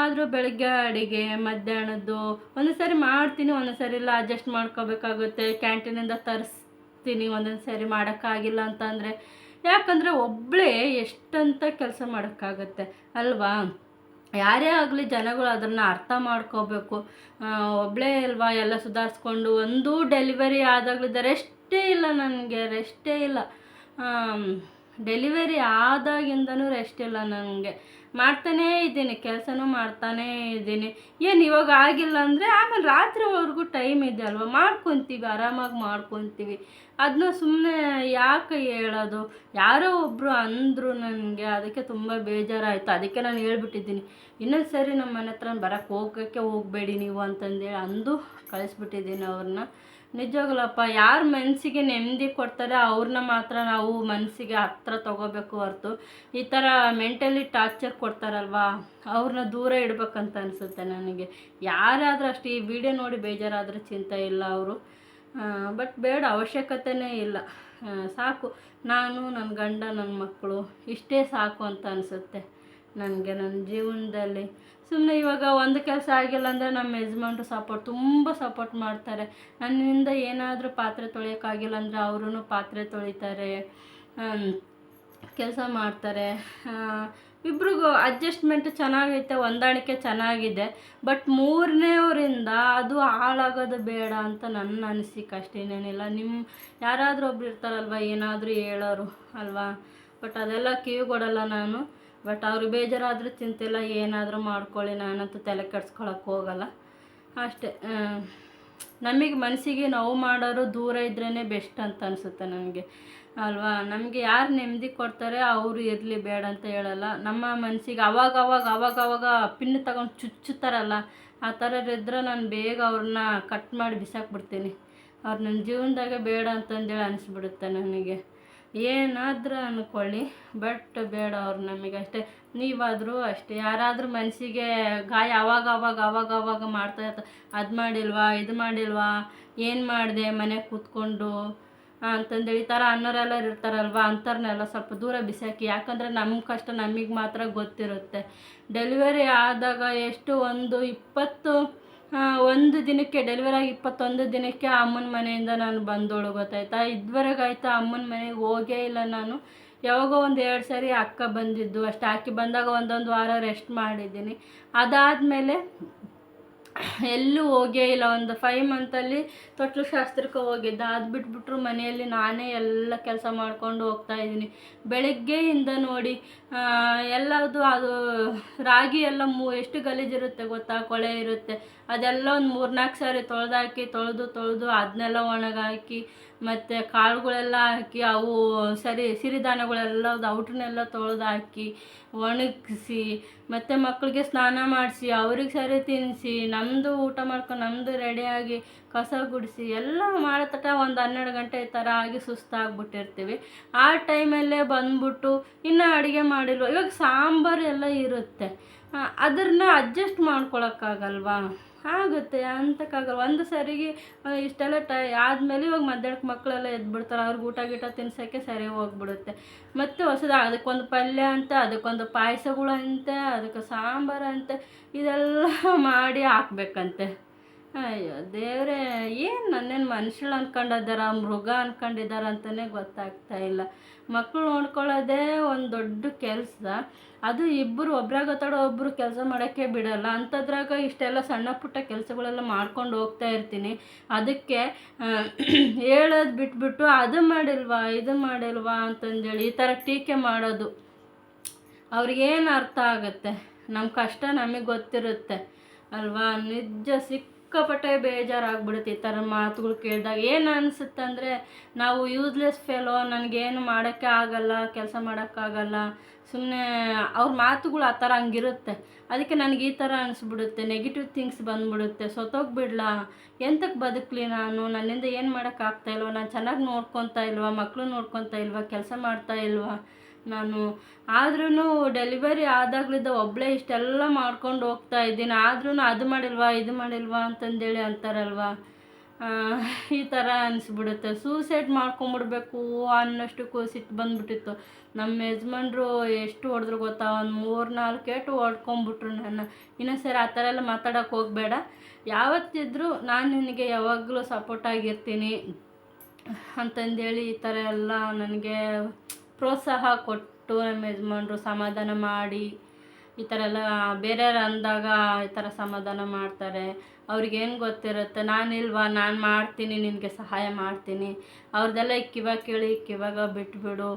ಆದರೂ ಬೆಳಗ್ಗೆ ಅಡುಗೆ, ಮಧ್ಯಾಹ್ನದ್ದು ಒಂದೊಂದು ಸರಿ ಮಾಡ್ತೀನಿ ಒಂದೊಂದು ಸರಿ ಇಲ್ಲ ಅಡ್ಜಸ್ಟ್ ಮಾಡ್ಕೋಬೇಕಾಗುತ್ತೆ. ಕ್ಯಾಂಟೀನಿಂದ ತರಿಸ್ತೀನಿ, ಒಂದೊಂದು ಸಾರಿ ಮಾಡೋಕ್ಕಾಗಿಲ್ಲ ಅಂತಂದರೆ ಯಾಕಂದರೆ ಒಬ್ಬಳೇ ಎಷ್ಟಂತ ಕೆಲಸ ಮಾಡೋಕ್ಕಾಗತ್ತೆ, ಅಲ್ವಾ? ಯಾರೇ ಆಗಲಿ ಜನಗಳು ಅದನ್ನು ಅರ್ಥ ಮಾಡ್ಕೋಬೇಕು. ಒಬ್ಬಳೇ ಅಲ್ವಾ ಎಲ್ಲ ಸುಧಾರಿಸ್ಕೊಂಡು ಒಂದು ಡೆಲಿವರಿ ಆದಾಗಲಿದ್ದ ರೆಸ್ಟೇ ಇಲ್ಲ ನನಗೆ ರೆಸ್ಟೇ ಇಲ್ಲ. ಡೆಲಿವರಿ ಆದಾಗಿಂದನೂ ರೆಸ್ಟ್ ಇಲ್ಲ ನನಗೆ. ಮಾಡ್ತಾನೇ ಇದ್ದೀನಿ, ಕೆಲಸನೂ ಮಾಡ್ತಾನೇ ಇದ್ದೀನಿ. ಏನು ಇವಾಗ ಆಗಿಲ್ಲ ಅಂದರೆ ಆಮೇಲೆ ರಾತ್ರಿವರೆಗೂ ಟೈಮ್ ಇದೆ ಅಲ್ವಾ? ಮಾಡ್ಕೊತೀವಿ, ಆರಾಮಾಗಿ ಮಾಡ್ಕೊತೀವಿ. ಅದನ್ನ ಸುಮ್ಮನೆ ಯಾಕೆ ಹೇಳೋದು? ಯಾರೋ ಒಬ್ಬರು ಅಂದರು ನನಗೆ ಅದಕ್ಕೆ ತುಂಬ ಬೇಜಾರಾಯಿತು. ಅದಕ್ಕೆ ನಾನು ಹೇಳ್ಬಿಟ್ಟಿದ್ದೀನಿ. ಇನ್ನೊಂದು ಸರಿ ನಮ್ಮ ಮನೆ ಹತ್ರ ಬರೋಕ್ಕೆ ಹೋಗೋಕ್ಕೆ ಹೋಗಬೇಡಿ ನೀವು ಅಂತಂದೇಳಿ ಅಂದು ಕಳಿಸ್ಬಿಟ್ಟಿದ್ದೀನಿ ಅವ್ರನ್ನ. ನಿಜವಾಗ್ಲಪ್ಪ, ಯಾರು ಮನಸ್ಸಿಗೆ ನೆಮ್ಮದಿ ಕೊಡ್ತಾರೆ ಅವ್ರನ್ನ ಮಾತ್ರ ನಾವು ಮನಸ್ಸಿಗೆ ಹತ್ರ ತಗೋಬೇಕು ಹೊರತು. ಈ ಥರ ಮೆಂಟಲಿ ಟಾರ್ಚರ್ ಕೊಡ್ತಾರಲ್ವಾ? ಅವ್ರನ್ನ ದೂರ ಇಡ್ಬೇಕಂತ ಅನಿಸುತ್ತೆ ನನಗೆ. ಯಾರಾದರೂ ಅಷ್ಟೇ, ಈ ವಿಡಿಯೋ ನೋಡಿ ಬೇಜಾರಾದರೆ ಚಿಂತೆ ಇಲ್ಲ ಅವರು. ಬಟ್ ಬೇಡ, ಅವಶ್ಯಕತೆನೇ ಇಲ್ಲ. ಸಾಕು. ನಾನು ನನ್ನ ಗಂಡ ನನ್ನ ಮಕ್ಕಳು, ಇಷ್ಟೇ ಸಾಕು ಅಂತ ಅನಿಸುತ್ತೆ ನನಗೆ ನನ್ನ ಜೀವನದಲ್ಲಿ. ಸುಮ್ಮನೆ ಇವಾಗ ಒಂದು ಕೆಲಸ ಆಗಿಲ್ಲ ಅಂದರೆ ನಮ್ಮ ಯಜಮಾನ್ರು ಸಪೋರ್ಟ್ ತುಂಬ ಸಪೋರ್ಟ್ ಮಾಡ್ತಾರೆ. ನನ್ನಿಂದ ಏನಾದರೂ ಪಾತ್ರೆ ತೊಳೆಯೋಕ್ಕಾಗಿಲ್ಲ ಅಂದರೆ ಅವರೂ ಪಾತ್ರೆ ತೊಳಿತಾರೆ ಕೆಲಸ ಮಾಡ್ತಾರೆ. ಇಬ್ರಿಗೂ ಅಡ್ಜಸ್ಟ್ಮೆಂಟ್ ಚೆನ್ನಾಗೈತೆ, ಹೊಂದಾಣಿಕೆ ಚೆನ್ನಾಗಿದೆ. ಬಟ್ ಮೂರನೇವರಿಂದ ಅದು ಹಾಳಾಗೋದು ಬೇಡ ಅಂತ ನನ್ನ ಅನಿಸಿಕೆ ಅಷ್ಟೇನೇನಿಲ್ಲ ನಿಮ್ಮ ಯಾರಾದರೂ ಒಬ್ರು ಇರ್ತಾರಲ್ವ, ಏನಾದರೂ ಹೇಳೋರು, ಅಲ್ವಾ? ಬಟ್ ಅದೆಲ್ಲ ಕಿವಿಗೊಡಲ್ಲ ನಾನು. ಬಟ್ ಅವ್ರಿಗೆ ಬೇಜಾರಾದರೂ ಚಿಂತಿಲ್ಲ ಏನಾದರೂ ಮಾಡ್ಕೊಳ್ಳಿ, ನಾನಂತೂ ತಲೆ ಕೆಡ್ಸ್ಕೊಳಕ್ಕೆ ಹೋಗಲ್ಲ. ಅಷ್ಟೇ ನಮಗೆ ಮನಸ್ಸಿಗೆ ನೋವು ಮಾಡೋರು ದೂರ ಇದ್ರೇ ಬೆಸ್ಟ್ ಅಂತ ಅನಿಸುತ್ತೆ ನನಗೆ. ಅಲ್ವಾ? ನಮಗೆ ಯಾರು ನೆಮ್ಮದಿ ಕೊಡ್ತಾರೆ ಅವರು ಇರಲಿ ಬೇಡ ಅಂತ ಹೇಳಲ್ಲ. ನಮ್ಮ ಮನಸ್ಸಿಗೆ ಅವಾಗ ಅವಾಗ ಅವಾಗ ಪಿನ್ ತಗೊಂಡು ಚುಚ್ಚುತ್ತಾರಲ್ಲ, ಆ ಥರ ಇದ್ರೆ ನಾನು ಬೇಗ ಅವ್ರನ್ನ ಕಟ್ ಮಾಡಿ ಬಿಸಾಕ್ಬಿಡ್ತೀನಿ. ಅವ್ರು ನನ್ನ ಜೀವನದಾಗೆ ಬೇಡ ಅಂತಂದೇಳಿ ಅನಿಸ್ಬಿಡುತ್ತೆ ನನಗೆ. ಏನಾದರೂ ಅಂದ್ಕೊಳ್ಳಿ ಬಟ್ ಬೇಡ ಅವ್ರು ನಮಗೆ ಅಷ್ಟೇ. ನೀವಾದರೂ ಅಷ್ಟೇ. ಯಾರಾದರೂ ಮನಸ್ಸಿಗೆ ಗಾಯ ಅವಾಗ ಅವಾಗ ಅವಾಗ ಅವಾಗ ಮಾಡ್ತಾ ಇರ್ತಾರೆ ಅದು ಮಾಡಿಲ್ವಾ, ಇದು ಮಾಡಿಲ್ವಾ, ಏನು ಮಾಡಿದೆ ಮನೆಗೆ ಕೂತ್ಕೊಂಡು ಅಂತಂದೇಳಿ ಈ ಥರ ಅನ್ನೋರೆಲ್ಲ ಇರ್ತಾರಲ್ವ? ಅಂಥವ್ರನ್ನೆಲ್ಲ ಸ್ವಲ್ಪ ದೂರ ಬಿಸಾಕಿ. ಯಾಕಂದರೆ ನಮ್ಮ ಕಷ್ಟ ನಮಗೆ ಮಾತ್ರ ಗೊತ್ತಿರುತ್ತೆ. ಡೆಲಿವರಿ ಆದಾಗ ಎಷ್ಟು ಒಂದು ಇಪ್ಪತ್ತು ಒಂದು ದಿನಕ್ಕೆ ಡೆಲಿವರಿ ಆಗಿ ಇಪ್ಪತ್ತೊಂದು ದಿನಕ್ಕೆ ಅಮ್ಮನ ಮನೆಯಿಂದ ನಾನು ಬಂದೋಳು ಗೊತ್ತಾಯ್ತಾ? ಇದುವರೆಗಾಯ್ತಾ ಅಮ್ಮನ ಮನೆಗೆ ಹೋಗೇ ಇಲ್ಲ ನಾನು. ಯಾವಾಗೋ ಒಂದು ಎರಡು ಸಾರಿ ಅಕ್ಕ ಬಂದಿದ್ದು ಅಷ್ಟು. ಆಕೆ ಬಂದಾಗ ಒಂದೊಂದು ವಾರ ರೆಸ್ಟ್ ಮಾಡಿದ್ದೀನಿ. ಅದಾದಮೇಲೆ ಎಲ್ಲೂ ಹೋಗೇ ಇಲ್ಲ. ಒಂದು ಫೈವ್ ಮಂತಲ್ಲಿ ತೊಟ್ಲು ಶಾಸ್ತ್ರಕ್ಕೆ ಹೋಗಿದ್ದೆ. ಅದು ಬಿಟ್ಬಿಟ್ರು ಮನೆಯಲ್ಲಿ ನಾನೇ ಎಲ್ಲ ಕೆಲಸ ಮಾಡ್ಕೊಂಡು ಹೋಗ್ತಾ ಇದ್ದೀನಿ. ಬೆಳಗ್ಗೆಯಿಂದ ನೋಡಿ ಎಲ್ಲದು ಅದು ರಾಗಿ ಎಲ್ಲ ಮೂ, ಎಷ್ಟು ಗಲೀಜಿರುತ್ತೆ ಗೊತ್ತಾ? ಕೊಳೆ ಇರುತ್ತೆ. ಅದೆಲ್ಲ ಒಂದು ಮೂರ್ನಾಲ್ಕು ಸಾರಿ ತೊಳೆದಾಕಿ, ತೊಳೆದು ತೊಳೆದು ಅದನ್ನೆಲ್ಲ ಒಣಗಾಕಿ, ಮತ್ತು ಕಾಳುಗಳೆಲ್ಲ ಹಾಕಿ, ಅವು ಸರಿ ಸಿರಿಧಾನ್ಯಗಳೆಲ್ಲ ಔಟನ್ನೆಲ್ಲ ತೊಳೆದಾಕಿ, ಒಣಗಿಸಿ, ಮತ್ತು ಮಕ್ಕಳಿಗೆ ಸ್ನಾನ ಮಾಡಿಸಿ, ಅವ್ರಿಗೆ ಸರಿ ತಿನ್ನಿಸಿ ನಮ್ಮದು ಊಟ ಮಾಡ್ಕೊಂಡು ನಮ್ಮದು ರೆಡಿಯಾಗಿ ಕಸ ಗುಡಿಸಿ, ಎಲ್ಲ ಮಾಡತಟ ಒಂದು ಹನ್ನೆರಡು ಗಂಟೆ ಥರ ಆಗಿ ಸುಸ್ತಾಗ್ಬಿಟ್ಟಿರ್ತೀವಿ. ಆ ಟೈಮಲ್ಲೇ ಬಂದ್ಬಿಟ್ಟು ಇನ್ನೂ ಅಡುಗೆ ಮಾಡಿಲ್ವ. ಇವಾಗ ಸಾಂಬಾರು ಎಲ್ಲ ಇರುತ್ತೆ. ಅದನ್ನ ಅಡ್ಜಸ್ಟ್ ಮಾಡ್ಕೊಳಕ್ಕಾಗಲ್ವಾ? ಆಗುತ್ತೆ ಅಂತಕ್ಕಾಗಲ್ಲ ಒಂದು ಸರಿಗೆ ಇಷ್ಟೆಲ್ಲ ಟೈ, ಆದಮೇಲೆ ಇವಾಗ ಮಧ್ಯಾಹ್ನಕ್ಕೆ ಮಕ್ಕಳೆಲ್ಲ ಎದ್ಬಿಡ್ತಾರೆ, ಅವ್ರಿಗೆ ಊಟ ಗೀಟ ತಿನ್ಸೋಕ್ಕೆ ಸರಿ ಹೋಗ್ಬಿಡುತ್ತೆ. ಮತ್ತು ಹೊಸದ, ಅದಕ್ಕೊಂದು ಪಲ್ಯ ಅಂತ, ಅದಕ್ಕೊಂದು ಪಾಯಸಗಳಂತೆ, ಅದಕ್ಕೆ ಸಾಂಬಾರಂತೆ ಇದೆಲ್ಲ ಮಾಡಿ ಹಾಕ್ಬೇಕಂತೆ. ಅಯ್ಯೋ, ದೇವರೇ, ಏನು ನನ್ನೇನು ಮನುಷ್ಯಳು ಅನ್ಕೊಂಡಿದ್ದಾರ ಮೃಗ ಅನ್ಕೊಂಡಿದಾರ ಅಂತಲೇ ಗೊತ್ತಾಗ್ತಾ ಇಲ್ಲ. ಮಕ್ಕಳು ನೋಡ್ಕೊಳ್ಳೋದೇ ಒಂದು ದೊಡ್ಡ ಕೆಲಸ. ಅದು ಇಬ್ಬರು ಒಬ್ರಾಗ ಗೊತ್ತಾಡೋ ಒಬ್ಬರು ಕೆಲಸ ಮಾಡೋಕ್ಕೆ ಬಿಡೋಲ್ಲ. ಅಂಥದ್ರಾಗ ಇಷ್ಟೆಲ್ಲ ಸಣ್ಣ ಪುಟ್ಟ ಕೆಲಸಗಳೆಲ್ಲ ಮಾಡ್ಕೊಂಡು ಹೋಗ್ತಾ ಇರ್ತೀನಿ. ಅದಕ್ಕೆ ಹೇಳೋದು ಬಿಟ್ಬಿಟ್ಟು ಅದು ಮಾಡಿಲ್ವಾ, ಇದು ಮಾಡಿಲ್ವಾ ಅಂತಂದೇಳಿ ಈ ಥರ ಟೀಕೆ ಮಾಡೋದು. ಅವ್ರಿಗೇನು ಅರ್ಥ ಆಗುತ್ತೆ? ನಮ್ಮ ಕಷ್ಟ ನಮಗೆ ಗೊತ್ತಿರುತ್ತೆ, ಅಲ್ವಾ? ನಿಜ ಸಿಕ್ಕಾಪಟ್ಟೆ ಬೇಜಾರಾಗ್ಬಿಡುತ್ತೆ ಈ ಥರ ಮಾತುಗಳು ಕೇಳಿದಾಗ. ಏನು ಅನಿಸುತ್ತೆ ಅಂದರೆ ನಾವು ಯೂಸ್ಲೆಸ್ ಫೇಲೋ ನನಗೇನು ಮಾಡೋಕ್ಕೆ ಆಗಲ್ಲ, ಕೆಲಸ ಮಾಡೋಕ್ಕಾಗಲ್ಲ ಸುಮ್ಮನೆ ಅವ್ರ ಮಾತುಗಳು ಆ ಥರ ಹಂಗಿರುತ್ತೆ. ಅದಕ್ಕೆ ನನಗೆ ಈ ಥರ ಅನಿಸ್ಬಿಡುತ್ತೆ. ನೆಗೆಟಿವ್ ಥಿಂಗ್ಸ್ ಬಂದ್ಬಿಡುತ್ತೆ. ಸೊತ್ತೋಗ್ಬಿಡ್ಲ ಎಂತಕ್ಕೆ ಬದುಕಲಿ ನಾನು? ನನ್ನಿಂದ ಏನು ಮಾಡೋಕ್ಕಾಗ್ತಾ ಇಲ್ವ? ನಾನು ಚೆನ್ನಾಗಿ ನೋಡ್ಕೊತಾ ಇಲ್ವಾ? ಮಕ್ಕಳು ನೋಡ್ಕೊತಾ ಇಲ್ವಾ? ಕೆಲಸ ಮಾಡ್ತಾ ಇಲ್ವಾ? ನಾನು ಆದ್ರೂ ಡೆಲಿವರಿ ಆದಾಗ್ಲಿದ್ದ ಒಬ್ಬಳೇ ಇಷ್ಟೆಲ್ಲ ಮಾಡ್ಕೊಂಡು ಹೋಗ್ತಾ ಇದ್ದೀನಿ. ಆದ್ರೂ ಅದು ಮಾಡಿಲ್ವಾ, ಇದು ಮಾಡಿಲ್ವಾ ಅಂತಂದೇಳಿ ಅಂತಾರಲ್ವ? ಈ ಥರ ಅನಿಸ್ಬಿಡುತ್ತೆ. ಸೂಸೈಡ್ ಮಾಡ್ಕೊಂಬಿಡ್ಬೇಕು ಅನ್ನೋಷ್ಟು ಸಿಟ್ಟು ಬಂದ್ಬಿಟ್ಟಿತ್ತು. ನಮ್ಮ ಯಜಮಾನ್ರು ಎಷ್ಟು ಹೊಡೆದ್ರು ಗೊತ್ತಾ? ಒಂದು ಮೂರು ನಾಲ್ಕು ಏಟು ಹೊಡ್ಕೊಂಬಿಟ್ರು ನನ್ನ. ಇನ್ನೊಂದು ಸರಿ ಆ ಥರ ಎಲ್ಲ ಮಾತಾಡೋಕೆ ಹೋಗಬೇಡ. ಯಾವತ್ತಿದ್ರೂ ನಾನು ನಿನಗೆ ಯಾವಾಗಲೂ ಸಪೋರ್ಟಾಗಿರ್ತೀನಿ ಅಂತಂದೇಳಿ ಈ ಥರ ಎಲ್ಲ ನನಗೆ ಪ್ರೋತ್ಸಾಹ ಕೊಟ್ಟು ನಮ್ಮ ಯಜಮಾನ್ರು ಸಮಾಧಾನ ಮಾಡಿ, ಈ ಥರ ಎಲ್ಲ ಬೇರೆಯವ್ರು ಅಂದಾಗ ಈ ಥರ ಸಮಾಧಾನ ಮಾಡ್ತಾರೆ. ಅವ್ರಿಗೇನು ಗೊತ್ತಿರುತ್ತೆ, ನಾನಿಲ್ವಾ, ನಾನು ಮಾಡ್ತೀನಿ, ನಿನಗೆ ಸಹಾಯ ಮಾಡ್ತೀನಿ. ಅವ್ರದ್ದೆಲ್ಲ ಕಿವಾಗ ಕೇಳಿ ಕಿವಾಗ ಬಿಟ್ಬಿಡು.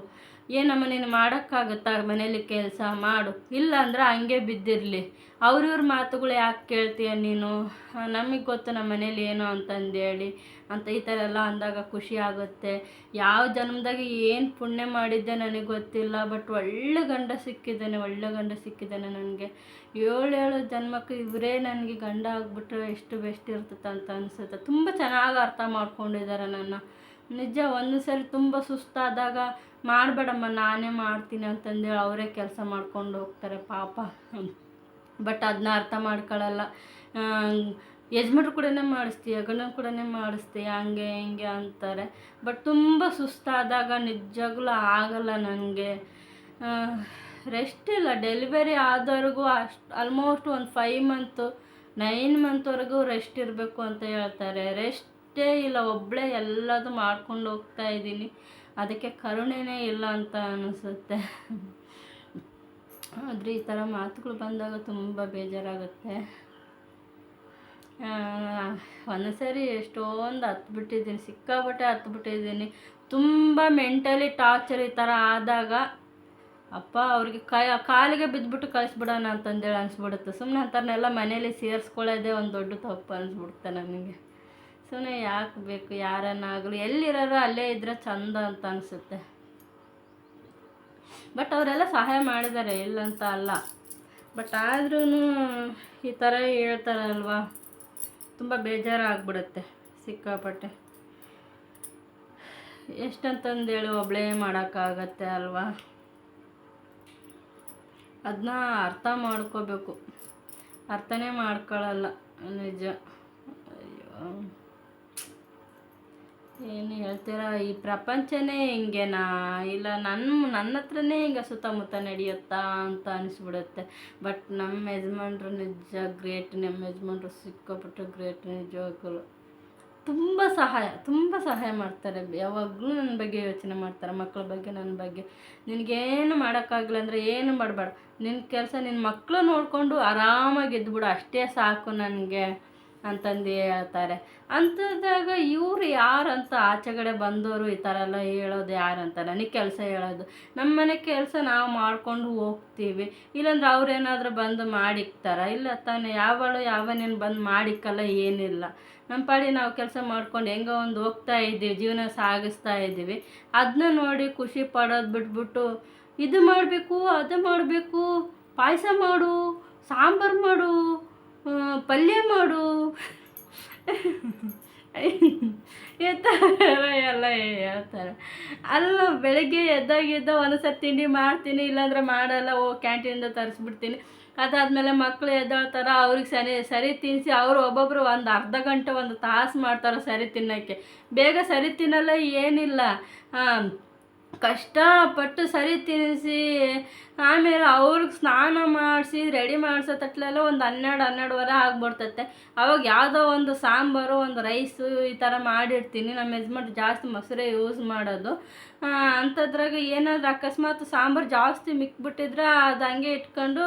ಏನಮ್ಮ ನೀನು ಮಾಡೋಕ್ಕಾಗುತ್ತಾ ಮನೇಲಿ ಕೆಲಸ ಮಾಡು? ಇಲ್ಲ ಅಂದ್ರೆ ಹಂಗೆ ಬಿದ್ದಿರಲಿ. ಅವ್ರಿವ್ರ ಮಾತುಗಳು ಯಾಕೆ ಕೇಳ್ತೀಯ ನೀನು? ನಮಗೆ ಗೊತ್ತು ನಮ್ಮ ಮನೇಲಿ ಏನು ಅಂತಂದೇಳಿ. ಅಂತ ಈ ಥರ ಎಲ್ಲ ಅಂದಾಗ ಖುಷಿ ಆಗುತ್ತೆ. ಯಾವ ಜನ್ಮದಾಗ ಏನು ಪುಣ್ಯ ಮಾಡಿದ್ದೆ ನನಗೆ ಗೊತ್ತಿಲ್ಲ, ಬಟ್ ಒಳ್ಳೆ ಗಂಡ ಸಿಕ್ಕಿದ್ದಾನೆ, ಒಳ್ಳೆ ಗಂಡ ಸಿಕ್ಕಿದ್ದಾನೆ ನನಗೆ. ಏಳು ಏಳು ಜನ್ಮಕ್ಕೆ ಇವರೇ ನನಗೆ ಗಂಡ ಆಗಿಬಿಟ್ರೆ ಎಷ್ಟು ಬೆಸ್ಟ್ ಇರ್ತದೆ ಅಂತ ಅನಿಸುತ್ತೆ. ತುಂಬ ಚೆನ್ನಾಗಿ ಅರ್ಥ ಮಾಡ್ಕೊಂಡಿದ್ದಾರೆ ನನ್ನ. ನಿಜ ಒಂದು ಸರಿ ತುಂಬ ಸುಸ್ತಾದಾಗ ಮಾಡಬೇಡಮ್ಮ, ನಾನೇ ಮಾಡ್ತೀನಿ ಅಂತಂದೇಳಿ ಅವರೇ ಕೆಲಸ ಮಾಡ್ಕೊಂಡು ಹೋಗ್ತಾರೆ ಪಾಪ. ಬಟ್ ಅದನ್ನ ಅರ್ಥ ಮಾಡ್ಕೊಳ್ಳಲ್ಲ ಯಜಮಾನ್ರು ಕೂಡ ಮಾಡಿಸ್ತೀಯ ಗಂಡನ ಕೂಡ ಮಾಡಿಸ್ತೀಯ ಹಂಗೆ ಹಿಂಗೆ ಅಂತಾರೆ. ಬಟ್ ತುಂಬ ಸುಸ್ತಾದಾಗ ನಿಜವಾಗ್ಲೂ ಆಗಲ್ಲ ನನಗೆ ರೆಸ್ಟ್ ಇಲ್ಲ. ಡೆಲಿವರಿ ಆದವರೆಗೂ ಅಷ್ಟು ಆಲ್ಮೋಸ್ಟ್ ಒಂದು ಫೈವ್ ಮಂತು ನೈನ್ ಮಂತ್ವರೆಗೂ ರೆಸ್ಟ್ ಇರಬೇಕು ಅಂತ ಹೇಳ್ತಾರೆ. ರೆಸ್ಟೇ ಇಲ್ಲ ಒಬ್ಬಳೇ ಎಲ್ಲದು ಮಾಡ್ಕೊಂಡು ಹೋಗ್ತಾ ಇದ್ದೀನಿ. ಅದಕ್ಕೆ ಕರುಣೆನೇ ಇಲ್ಲ ಅಂತ ಅನಿಸುತ್ತೆ. ಆದರೆ ಈ ಥರ ಮಾತುಗಳು ಬಂದಾಗ ತುಂಬ ಬೇಜಾರಾಗುತ್ತೆ. ಒಂದ್ಸರಿ ಎಷ್ಟೊಂದು ಹತ್ಬಿಟ್ಟಿದ್ದೀನಿ, ಸಿಕ್ಕಾಪಟ್ಟೆ ಹತ್ಬಿಟ್ಟಿದ್ದೀನಿ. ತುಂಬ ಮೆಂಟಲಿ ಟಾರ್ಚರ್ ಈ ಥರ ಆದಾಗ ಅಪ್ಪ ಅವ್ರಿಗೆ ಕೈ, ಕಾಲಿಗೆ ಬಿದ್ದುಬಿಟ್ಟು ಕಳಿಸ್ಬಿಡೋಣ ಅಂತಂದೇಳಿ ಅನಿಸ್ಬಿಡುತ್ತೆ. ಸುಮ್ಮನೆ ಅಂತಾರನ್ನೆಲ್ಲ ಮನೇಲಿ ಸೇರಿಸ್ಕೊಳ್ಳೋದೇ ಒಂದು ದೊಡ್ಡ ತಪ್ಪು ಅನಿಸ್ಬಿಡುತ್ತೆ ನನಗೆ. ಸುಮ್ಮನೆ ಯಾಕೆ ಬೇಕು ಯಾರನ್ನಾಗಲಿ ಎಲ್ಲಿರೋರು ಅಲ್ಲೇ ಇದ್ದರೆ ಚಂದ ಅಂತ ಅನಿಸುತ್ತೆ. ಬಟ್ ಅವರೆಲ್ಲ ಸಹಾಯ ಮಾಡಿದ್ದಾರೆ ಇಲ್ಲಂತ ಅಲ್ಲ. ಬಟ್ ಆದ್ರೂ ಈ ಥರ ಹೇಳ್ತಾರಲ್ವ, ತುಂಬ ಬೇಜಾರಾಗ್ಬಿಡುತ್ತೆ ಸಿಕ್ಕಾಪಟ್ಟೆ. ಎಷ್ಟಂತಂದೇಳಿ ಒಬ್ಬಳೇ ಮಾಡೋಕ್ಕಾಗತ್ತೆ ಅಲ್ವಾ? ಅದನ್ನ ಅರ್ಥ ಮಾಡ್ಕೋಬೇಕು. ಅರ್ಥನೇ ಮಾಡ್ಕೊಳ್ಳಲ್ಲ ನಿಜ. ಅಯ್ಯೋ. ಏನು ಹೇಳ್ತೀರಾ, ಈ ಪ್ರಪಂಚನೇ ಹಿಂಗೆನಾ? ಇಲ್ಲ ನನ್ನ ನನ್ನ ಹತ್ರನೇ ಹಿಂಗೆ ಸುತ್ತಮುತ್ತ ನಡೆಯುತ್ತಾ ಅಂತ ಅನಿಸ್ಬಿಡುತ್ತೆ. ಬಟ್ ನಮ್ಮ ಯಜಮಾನ್ರು ನಿಜ, ಗ್ರೇಟ್ ನಮ್ಮ ಯಜಮಾನ್ರು, ಸಿಕ್ಕಾಪಟ್ಟೆ ಗ್ರೇಟ್ ನಿಜವಾಗಲು. ತುಂಬ ಸಹಾಯ ತುಂಬ ಸಹಾಯ ಮಾಡ್ತಾರೆ. ಯಾವಾಗಲೂ ನನ್ನ ಬಗ್ಗೆ ಯೋಚನೆ ಮಾಡ್ತಾರೆ ಮಕ್ಕಳ ಬಗ್ಗೆ, ನನ್ನ ಬಗ್ಗೆ. ನಿನಗೇನು ಮಾಡೋಕ್ಕಾಗಲ್ಲ ಅಂದರೆ ಏನು ಮಾಡಬೇಡ. ನಿನ್ನ ಕೆಲಸ ನಿನ್ನ ಮಕ್ಕಳು ನೋಡಿಕೊಂಡು ಆರಾಮಾಗಿ ಇದ್ಬಿಡು, ಅಷ್ಟೇ ಸಾಕು ನನಗೆ. ಅಂತಂದು ಹೇಳ್ತಾರೆ. ಅಂಥದ್ದಾಗ ಇವ್ರು ಯಾರಂತ ಆಚೆಗಡೆ ಬಂದವರು ಈ ಥರ ಎಲ್ಲ ಹೇಳೋದು ಯಾರಂತ ನನಗೆ ಕೆಲಸ ಹೇಳೋದು. ನಮ್ಮ ಮನೆ ಕೆಲಸ ನಾವು ಮಾಡ್ಕೊಂಡು ಹೋಗ್ತೀವಿ. ಇಲ್ಲಾಂದ್ರೆ ಅವ್ರೇನಾದರೂ ಬಂದು ಮಾಡಿಕ್ತಾರ? ಇಲ್ಲ ತಾನೇ ಯಾವಳು ಯಾವನೇನು ಬಂದು ಮಾಡಿಕ್ಕಲ್ಲ ಏನಿಲ್ಲ. ನಮ್ಮ ಪಾಡಿ ನಾವು ಕೆಲಸ ಮಾಡ್ಕೊಂಡು ಹೆಂಗೋ ಒಂದು ಹೋಗ್ತಾ ಇದ್ದೀವಿ, ಜೀವನ ಸಾಗಿಸ್ತಾ ಇದ್ದೀವಿ. ಅದನ್ನ ನೋಡಿ ಖುಷಿ ಪಡೋದು ಬಿಟ್ಬಿಟ್ಟು ಇದು ಮಾಡಬೇಕು, ಅದು ಮಾಡಬೇಕು, ಪಾಯಸ ಮಾಡು, ಸಾಂಬಾರು ಮಾಡು ಪಲ್ಯ ಮಾಡು. ಈ ಥರ ಎಲ್ಲ ಹೇಳ್ತಾರೆ. ಅಲ್ಲ, ಬೆಳಗ್ಗೆ ಎದ್ದಾಗಿದ್ದ ಒಂದೊಂದ್ಸರಿ ತಿಂಡಿ ಮಾಡ್ತೀನಿ, ಇಲ್ಲಾಂದ್ರೆ ಮಾಡಲ್ಲ, ಓ ಕ್ಯಾಂಟೀನಿಂದ ತರಿಸ್ಬಿಡ್ತೀನಿ. ಅದಾದಮೇಲೆ ಮಕ್ಕಳು ಎದ್ದೇಳ್ತಾರೆ, ಅವ್ರಿಗೆ ಸರಿ ಸರಿ ತಿನ್ನಿಸಿ ಅವರು ಒಬ್ಬೊಬ್ಬರು ಒಂದು ಅರ್ಧ ಗಂಟೆ, ಒಂದು ತಾಸು ಮಾಡ್ತಾರೆ ಸರಿ ತಿನ್ನೋಕ್ಕೆ. ಬೇಗ ಸರಿ ತಿನ್ನಲ್ಲ, ಏನಿಲ್ಲ. ಕಷ್ಟಪಟ್ಟು ಸರಿ ತಿನ್ನಿಸಿ, ಆಮೇಲೆ ಅವ್ರಿಗೆ ಸ್ನಾನ ಮಾಡಿಸಿ, ರೆಡಿ ಮಾಡಿಸೋ ತಟ್ಲೆಲ್ಲ ಒಂದು ಹನ್ನೆರಡು ಹನ್ನೆರಡುವರೆ ಆಗ್ಬಿಡ್ತೈತೆ. ಅವಾಗ ಯಾವುದೋ ಒಂದು ಸಾಂಬಾರು, ಒಂದು ರೈಸು ಈ ಥರ ಮಾಡಿರ್ತೀನಿ. ನಮ್ಮ ಯಜಮಾನ್ ಜಾಸ್ತಿ ಮೊಸರೇ ಯೂಸ್ ಮಾಡೋದು. ಅಂಥದ್ರಾಗ ಏನಾದರೂ ಅಕಸ್ಮಾತ್ ಸಾಂಬಾರು ಜಾಸ್ತಿ ಮಿಕ್ಬಿಟ್ಟಿದ್ರೆ ಅದು ಹಂಗೆ ಇಟ್ಕೊಂಡು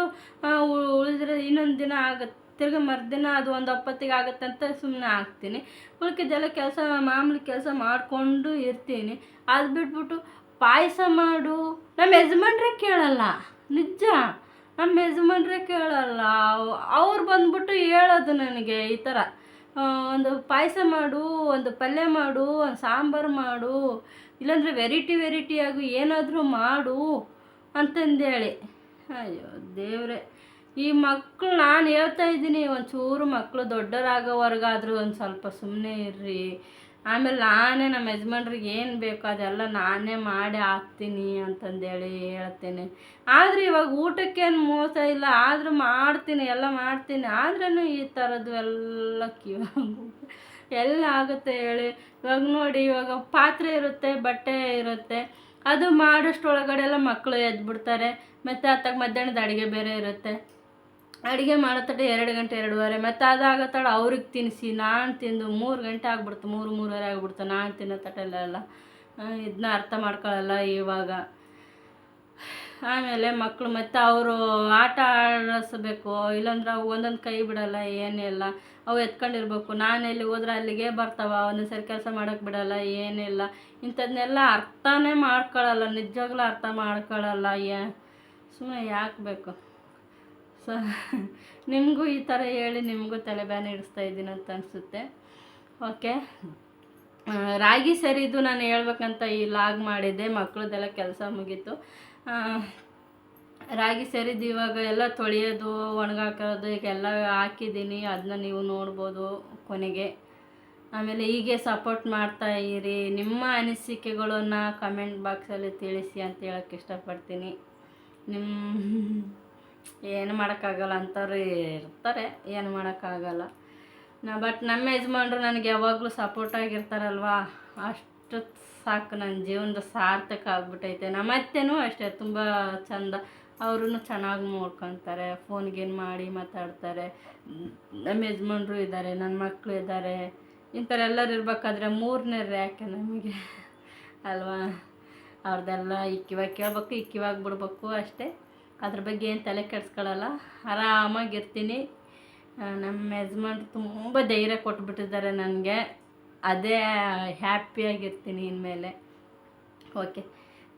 ಉಳಿದ್ರೆ ಇನ್ನೊಂದು ದಿನ ಆಗುತ್ತೆ ತಿರ್ಗಿ ಮರುದಿನ ಅದು ಒಂದು ಒಪ್ಪತ್ತಿಗೆ ಆಗುತ್ತೆ ಅಂತ ಸುಮ್ಮನೆ ಹಾಕ್ತೀನಿ ಉಳ್ಕಿದ್ದೆಲ್ಲ ಕೆಲಸ, ಮಾಮೂಲಿ ಕೆಲಸ ಮಾಡಿಕೊಂಡು ಇರ್ತೀನಿ. ಅದು ಬಿಟ್ಬಿಟ್ಟು ಪಾಯಸ ಮಾಡು. ನಮ್ಮ ಯಜಮಾನ್ರೇ ಕೇಳಲ್ಲ. ನಿಜ. ನಮ್ಮ ಯಜಮಾನ್ರೇ ಕೇಳಲ್ಲ. ಅವ್ರು ಬಂದ್ಬಿಟ್ಟು ಹೇಳೋದು ನನಗೆ ಈ ಥರ. ಒಂದು ಪಾಯಸ ಮಾಡು, ಒಂದು ಪಲ್ಯ ಮಾಡು, ಒಂದು ಸಾಂಬಾರು ಮಾಡು, ಇಲ್ಲಾಂದರೆ ವೆರೈಟಿ ವೆರೈಟಿಯಾಗಿ ಏನಾದರೂ ಮಾಡು ಅಂತಂದೇಳಿ. ಅಯ್ಯೋ ದೇವ್ರೆ. ಈ ಮಕ್ಕಳು ನಾನು ಹೇಳ್ತಾ ಇದ್ದೀನಿ, ಒಂಚೂರು ಮಕ್ಕಳು ದೊಡ್ಡರಾಗೋವರೆಗಾದರೂ ಒಂದು ಸ್ವಲ್ಪ ಸುಮ್ಮನೆ ಇರ್ರಿ. ಆಮೇಲೆ ನಾನೇ ನಮ್ಮ ಯಜಮಾನ್ರಿಗೆ ಏನು ಬೇಕೋ ಅದೆಲ್ಲ ನಾನೇ ಮಾಡಿ ಹಾಕ್ತೀನಿ ಅಂತಂದೇಳಿ ಹೇಳ್ತೇನೆ. ಆದರೆ ಇವಾಗ ಊಟಕ್ಕೇನು ಮೋಸ ಇಲ್ಲ, ಆದರೂ ಮಾಡ್ತೀನಿ, ಎಲ್ಲ ಮಾಡ್ತೀನಿ. ಆದ್ರೂ ಈ ಥರದ್ದು ಎಲ್ಲ ಕಿವಾಗ ಎಲ್ಲ ಆಗುತ್ತೆ ಹೇಳಿ. ಇವಾಗ ನೋಡಿ, ಇವಾಗ ಪಾತ್ರೆ ಇರುತ್ತೆ, ಬಟ್ಟೆ ಇರುತ್ತೆ. ಅದು ಮಾಡೋಷ್ಟೊಳಗಡೆ ಎಲ್ಲ ಮಕ್ಕಳು ಎದ್ಬಿಡ್ತಾರೆ. ಮತ್ತು ಅತ್ತಾಗ ಮಧ್ಯಾಹ್ನದ ಅಡುಗೆ ಬೇರೆ ಇರುತ್ತೆ. ಅಡುಗೆ ಮಾಡೋ ಎರಡು ಗಂಟೆ ಎರಡೂವರೆ, ಮತ್ತು ಅದಾಗತ್ತಾಳೆ ಅವ್ರಿಗೆ ತಿನ್ನಿಸಿ. ನಾನು ತಿಂದು ಮೂರು ಗಂಟೆ ಆಗ್ಬಿಡ್ತು, ಮೂರು, ಮೂರುವರೆ ಆಗ್ಬಿಡ್ತು. ನಾನು ತಿನ್ನೋ ತಟೆಲ್ಲ ಇದನ್ನ ಅರ್ಥ ಮಾಡ್ಕೊಳ್ಳಲ್ಲ ಇವಾಗ. ಆಮೇಲೆ ಮಕ್ಕಳು ಮತ್ತು ಅವರು ಆಟ ಆಡಿಸ್ಬೇಕು, ಇಲ್ಲಾಂದ್ರೆ ಅವು ಒಂದೊಂದು ಕೈ ಬಿಡಲ್ಲ ಏನಿಲ್ಲ ಅವು ಎತ್ಕೊಂಡಿರ್ಬೇಕು. ನಾನು ಎಲ್ಲಿ ಹೋದ್ರೆ ಅಲ್ಲಿಗೆ ಬರ್ತಾವ ಒಂದೊಂದು ಸರಿ ಕೆಲಸ ಮಾಡೋಕ್ಕೆ ಬಿಡಲ್ಲ ಏನಿಲ್ಲ ಇಂಥದ್ನೆಲ್ಲ ಅರ್ಥನೇ ಮಾಡ್ಕೊಳ್ಳಲ್ಲ ನಿಜವಾಗ್ಲೂ ಅರ್ಥ ಮಾಡ್ಕೊಳ್ಳಲ್ಲ ಏ ಸುಮ್ಮನೆ ಯಾಕೆ ಬೇಕು? ಸೊ ನಿಮಗೂ ಈ ಥರ ಹೇಳಿ ನಿಮಗೂ ತಲೆಬ್ಯಾನೆ ಇಡಿಸ್ತಾ ಇದ್ದೀನಿ ಅಂತ ಅನಿಸುತ್ತೆ. ಓಕೆ ರಾಗಿ ಸರಿದು ನಾನು ಹೇಳ್ಬೇಕಂತ ಈ ಲಾಗ್ ಮಾಡಿದ್ದೆ ಮಕ್ಕಳದೆಲ್ಲ ಕೆಲಸ ಮುಗೀತು. ರಾಗಿ ಸರಿದು ಇವಾಗ ಎಲ್ಲ ತೊಳೆಯೋದು ಒಣಗಾಕೋದು ಈಗ ಎಲ್ಲ ಹಾಕಿದ್ದೀನಿ ಅದನ್ನ ನೀವು ನೋಡ್ಬೋದು ಕೊನೆಗೆ. ಆಮೇಲೆ ಹೀಗೆ ಸಪೋರ್ಟ್ ಮಾಡ್ತಾ ಇರಿ. ನಿಮ್ಮ ಅನಿಸಿಕೆಗಳನ್ನು ಕಮೆಂಟ್ ಬಾಕ್ಸಲ್ಲಿ ತಿಳಿಸಿ ಅಂತ ಹೇಳೋಕ್ಕೆ ಇಷ್ಟಪಡ್ತೀನಿ. ನಿಮ್ಮ ಏನು ಮಾಡೋಕ್ಕಾಗಲ್ಲ ಅಂಥವ್ರು ಇರ್ತಾರೆ, ಏನು ಮಾಡೋಕ್ಕಾಗಲ್ಲ. ನಾ ಬಟ್ ನಮ್ಮ ಯಜಮಾನ್ರು ನನಗೆ ಯಾವಾಗಲೂ ಸಪೋರ್ಟ್ ಆಗಿರ್ತಾರಲ್ವಾ? ಅಷ್ಟು ಸಾಕು ನನ್ನ ಜೀವನದ ಸಾರ್ಥಕ ಆಗ್ಬಿಟ್ಟೈತೆ ನಮ್ಮ ಅತ್ತೆನೂ ಅಷ್ಟೇ, ತುಂಬ ಚಂದ. ಅವ್ರೂ ಚೆನ್ನಾಗಿ ನೋಡ್ಕೊತಾರೆ ಫೋನ್ಗೇನು ಮಾಡಿ ಮಾತಾಡ್ತಾರೆ. ನಮ್ಮ ಯಜಮಾನ್ರು ಇದ್ದಾರೆ, ನನ್ನ ಮಕ್ಕಳು ಇದ್ದಾರೆ. ಇಂಥವ್ರು ಎಲ್ಲರೂ ಇರ್ಬೇಕಾದ್ರೆ ಮೂರನೇ ರ್ಯಾಕೆ ನಮಗೆ. ಅಲ್ವಾ? ಅವ್ರದ್ದೆಲ್ಲ ಇಕ್ಕಿವಾಗ ಕೇಳ್ಬೇಕು, ಇಕ್ಕಿವಾಗ ಬಿಡ್ಬೇಕು ಅಷ್ಟೇ. ಅದ್ರ ಬಗ್ಗೆ ಏನು ತಲೆ ಕೆಡಿಸ್ಕೊಳ್ಳಲ್ಲ ಆರಾಮಾಗಿರ್ತೀನಿ. ನಮ್ಮ ಯಜಮಾನ್ ತುಂಬ ಧೈರ್ಯ ಕೊಟ್ಬಿಟ್ಟಿದ್ದಾರೆ ನನಗೆ. ಅದೇ ಹ್ಯಾಪಿಯಾಗಿರ್ತೀನಿ ಇನ್ಮೇಲೆ. Okay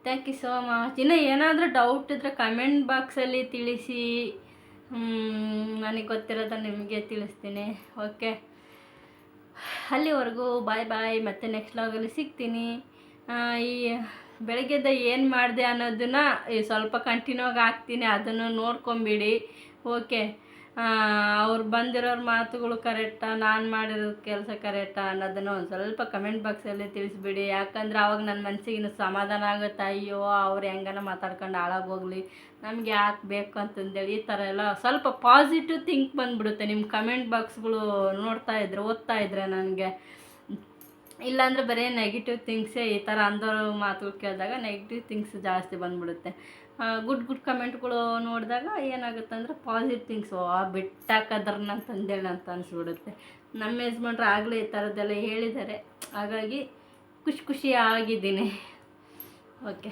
thank you so much ಇನ್ನು ಏನಾದರೂ ಡೌಟ್ ಇದ್ದರೆ ಕಮೆಂಟ್ ಬಾಕ್ಸಲ್ಲಿ ತಿಳಿಸಿ. ನನಗೆ ಗೊತ್ತಿರೋದನ್ನ ನಿಮಗೆ ತಿಳಿಸ್ತೀನಿ. ಓಕೆ ಅಲ್ಲಿವರೆಗೂ ಬಾಯ್ ಬಾಯ್ ಮತ್ತೆ ನೆಕ್ಸ್ಟ್ ಲಾಗಲ್ಲಿ ಸಿಗ್ತೀನಿ. ಈ ಬೆಳಗ್ಗೆದ ಏನು ಮಾಡಿದೆ ಅನ್ನೋದನ್ನ ಸ್ವಲ್ಪ ಕಂಟಿನ್ಯೂ ಆಗಿ ಹಾಕ್ತೀನಿ, ಅದನ್ನು ನೋಡ್ಕೊಂಬಿಡಿ. ಓಕೆ. ಅವ್ರು ಬಂದಿರೋರ ಮಾತುಗಳು ಕರೆಕ್ಟಾ, ನಾನು ಮಾಡಿರೋ ಕೆಲಸ ಕರೆಕ್ಟಾ ಅನ್ನೋದನ್ನು ಒಂದು ಸ್ವಲ್ಪ ಕಮೆಂಟ್ ಬಾಕ್ಸಲ್ಲಿ ತಿಳಿಸ್ಬಿಡಿ. ಯಾಕಂದ್ರೆ ಅವಾಗ ನನ್ನ ಮನಸ್ಸಿಗೆ ಸಮಾಧಾನ ಆಗುತ್ತೆ? ಅಯ್ಯೋ, ಅವ್ರು ಹೆಂಗನ ಮಾತಾಡ್ಕೊಂಡು ಹಾಳಾಗೋಗ್ಲಿ ನಮಗೆ ಯಾಕೆ ಬೇಕು ಅಂತಂದೇಳಿ ಈ ಥರ ಎಲ್ಲ ಸ್ವಲ್ಪ ಪಾಸಿಟಿವ್ ಥಿಂಕ್ ಬಂದ್ಬಿಡುತ್ತೆ. ನಿಮ್ಮ ಕಮೆಂಟ್ ಬಾಕ್ಸ್ಗಳು ನೋಡ್ತಾ ಇದ್ರೆ, ಓದ್ತಾ ಇದ್ರೆ ನನಗೆ. ಇಲ್ಲಾಂದರೆ ಬರೀ ನೆಗೆಟಿವ್ ಥಿಂಗ್ಸೇ ಈ ಥರ ಅಂದೋರು ಮಾತುಗಳು ಕೇಳಿದಾಗ ನೆಗೆಟಿವ್ ಥಿಂಗ್ಸ್ ಜಾಸ್ತಿ ಬಂದ್ಬಿಡುತ್ತೆ. ಗುಡ್ ಗುಡ್ ಕಮೆಂಟ್ಗಳು ನೋಡಿದಾಗ ಏನಾಗುತ್ತೆ ಅಂದರೆ ಪಾಸಿಟಿವ್ ಥಿಂಗ್ಸ್ ಆ ಬಿಟ್ಟಾಕದ್ರನ್ನ ಅಂತಂದೇಳಿ ಅಂತ ಅನಿಸ್ಬಿಡುತ್ತೆ. ನಮ್ಮ ಯಜಮಾನ್ರು ಆಗಲೇ ಈ ಥರದ್ದೆಲ್ಲ ಹೇಳಿದ್ದಾರೆ. ಹಾಗಾಗಿ ಖುಷಿ ಖುಷಿಯಾಗಿದ್ದೀನಿ. ಓಕೆ.